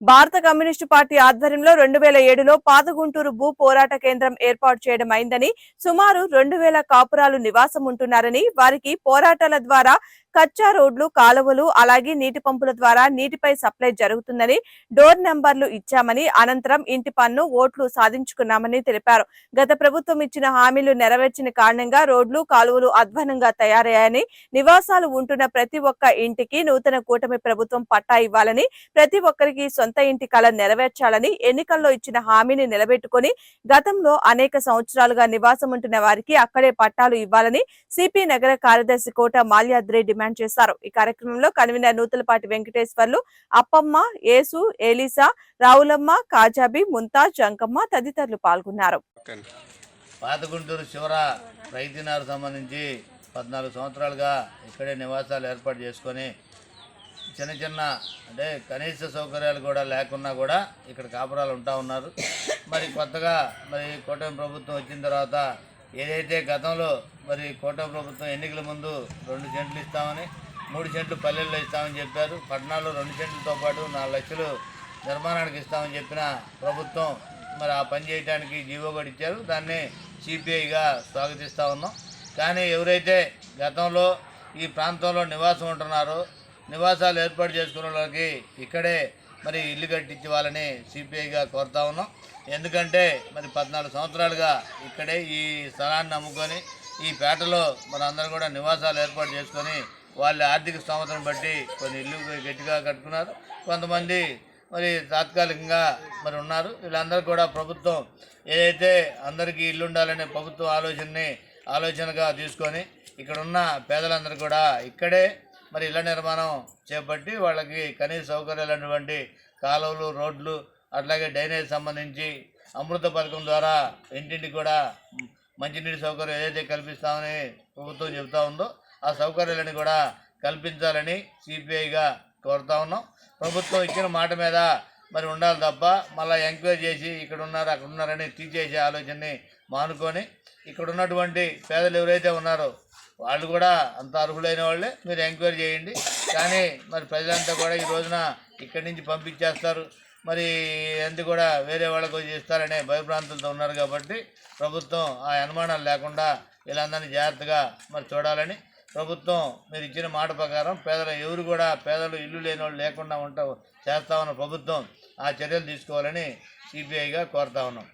భారత communist party ఆధ్వర్యంలో రెండు వేల ఏడులో పాదగుంటూరు భూ పోరాట కేంద్రం ఏర్పాటు చేయడం అయిందని సుమారు రెండు వేల కాపురాలు నివాసం ఉంటున్నారని వారికి పోరాటాల ద్వారా కచ్చా రోడ్లు కాలువలు అలాగే నీటి పంపుల ద్వారా నీటిపై సప్లై జరుగుతుందని డోర్ నెంబర్లు ఇచ్చామని అనంతరం ఇంటి పన్ను ఓట్లు సాధించుకున్నామని తెలిపారు. గత ప్రభుత్వం ఇచ్చిన హామీలు నెరవేర్చిన కారణంగా రోడ్లు కాలువలు అధ్వానంగా తయారయ్యాయని నివాసాలు ఉంటున్న ప్రతి ఒక్క ఇంటికి నూతన కూటమి ప్రభుత్వం పట్టా ఇవ్వాలని ప్రతి ఒక్కరికి సొంత ఇంటి కళ నెరవేర్చాలని ఎన్నికల్లో ఇచ్చిన హామీని నిలబెట్టుకొని గతంలో అనేక సంవత్సరాలుగా నివాసం ఉంటున్న వారికి అక్కడే పట్టాలు ఇవ్వాలని సిపి నగర కార్యదర్శి కోట మాల్యాద్రెడ్డి డిమాండ్ చేశారు ఈ కార్యక్రమంలో కన్వీనర్ నూతలపాటి వెంకటేశ్వర్లు అప్పమ్మ యేసు ఏలీసా రావులమ్మ కాజాబి ముంతాజ్ జంకమ్మ తదితరులు పాల్గొన్నారు ఓకే అండి. పాతగుంటూరు శివర రైతునారు సంబంధించి పద్నాలుగు సంవత్సరాలుగా ఇక్కడే నివాసాలు ఏర్పాటు చేసుకొని చిన్న చిన్న అంటే కనీస సౌకర్యాలు కూడా లేకున్నా కూడా ఇక్కడ కాపురాలు ఉంటా ఉన్నారు మరి కొత్తగా మరి కూటమి ప్రభుత్వం వచ్చిన తర్వాత ఏదైతే గతంలో మరి కోట ప్రభుత్వం ఎన్నికల ముందు రెండు సెంట్లు ఇస్తామని మూడు సెంట్లు పల్లెల్లో ఇస్తామని చెప్పారు. పట్టణాల్లో రెండు సెంట్లతో పాటు నాలుగు లక్షలు నిర్మాణానికి ఇస్తామని చెప్పిన ప్రభుత్వం మరి ఆ పని చేయడానికి జీవో కూడా ఇచ్చారు. దాన్ని సిపిఐగా స్వాగతిస్తూ ఉన్నాం. కానీ ఎవరైతే గతంలో ఈ ప్రాంతంలో నివాసం ఉంటున్నారో నివాసాలు ఏర్పాటు చేసుకున్న వాళ్ళకి ఇక్కడే మరి ఇల్లు కట్టించి వాళ్ళని సిపిఐగా కోరుతా ఉన్నాం. ఎందుకంటే మరి పద్నాలుగు సంవత్సరాలుగా ఇక్కడే ఈ స్థలాన్ని నమ్ముకొని ఈ పేటలో మన అందరూ కూడా నివాసాలు ఏర్పాటు చేసుకొని వాళ్ళ ఆర్థిక స్తోమతను బట్టి కొన్ని ఇల్లు గట్టిగా కట్టుకున్నారు. కొంతమంది మరి తాత్కాలికంగా మరి ఉన్నారు. వీళ్ళందరూ కూడా ప్రభుత్వం ఏదైతే అందరికీ ఇల్లు ఉండాలనే ప్రభుత్వ ఆలోచనని ఆలోచనగా తీసుకొని ఇక్కడ ఉన్న పేదలందరూ కూడా ఇక్కడే మరి ఇళ్ళ నిర్మాణం చేపట్టి వాళ్ళకి కనీస సౌకర్యాలైనటువంటి కాలువలు రోడ్లు అట్లాగే డ్రైనేజ్ సంబంధించి అమృత పథకం ద్వారా ఇంటింటికి కూడా మంచినీటి సౌకర్యం ఏదైతే కల్పిస్తామని ప్రభుత్వం చెబుతా ఉందో ఆ సౌకర్యాలని కూడా కల్పించాలని సిపిఐగా కోరుతా ఉన్నాం. ప్రభుత్వం ఇచ్చిన మాట మీద మరి ఉండాలి తప్ప మళ్ళీ ఎంక్వైరీ చేసి ఇక్కడ ఉన్నారు అక్కడ ఉన్నారని తీసేసే ఆలోచనని మానుకొని ఇక్కడ ఉన్నటువంటి పేదలు ఎవరైతే ఉన్నారో వాళ్ళు కూడా అంత అర్హులైన వాళ్ళే. మీరు ఎంక్వైరీ చేయండి. కానీ మరి ప్రజలంతా కూడా ఈ రోజున ఇక్కడి నుంచి పంపించేస్తారు. మరి ఎంత కూడా వేరే వాళ్ళకు చేస్తారనే ఇస్తారనే భయభ్రాంతులతో ఉన్నారు కాబట్టి ప్రభుత్వం ఆ అనుమానాలు లేకుండా వీళ్ళందరినీ జాగ్రత్తగా మరి చూడాలని ప్రభుత్వం మీరు ఇచ్చిన మాట ప్రకారం పేదలు ఎవరు కూడా పేదలు ఇల్లు లేని వాళ్ళు లేకుండా ఉంటా చేస్తామన్న ప్రభుత్వం ఆ చర్యలు తీసుకోవాలని సిపిఐగా కోరుతా ఉన్నాం.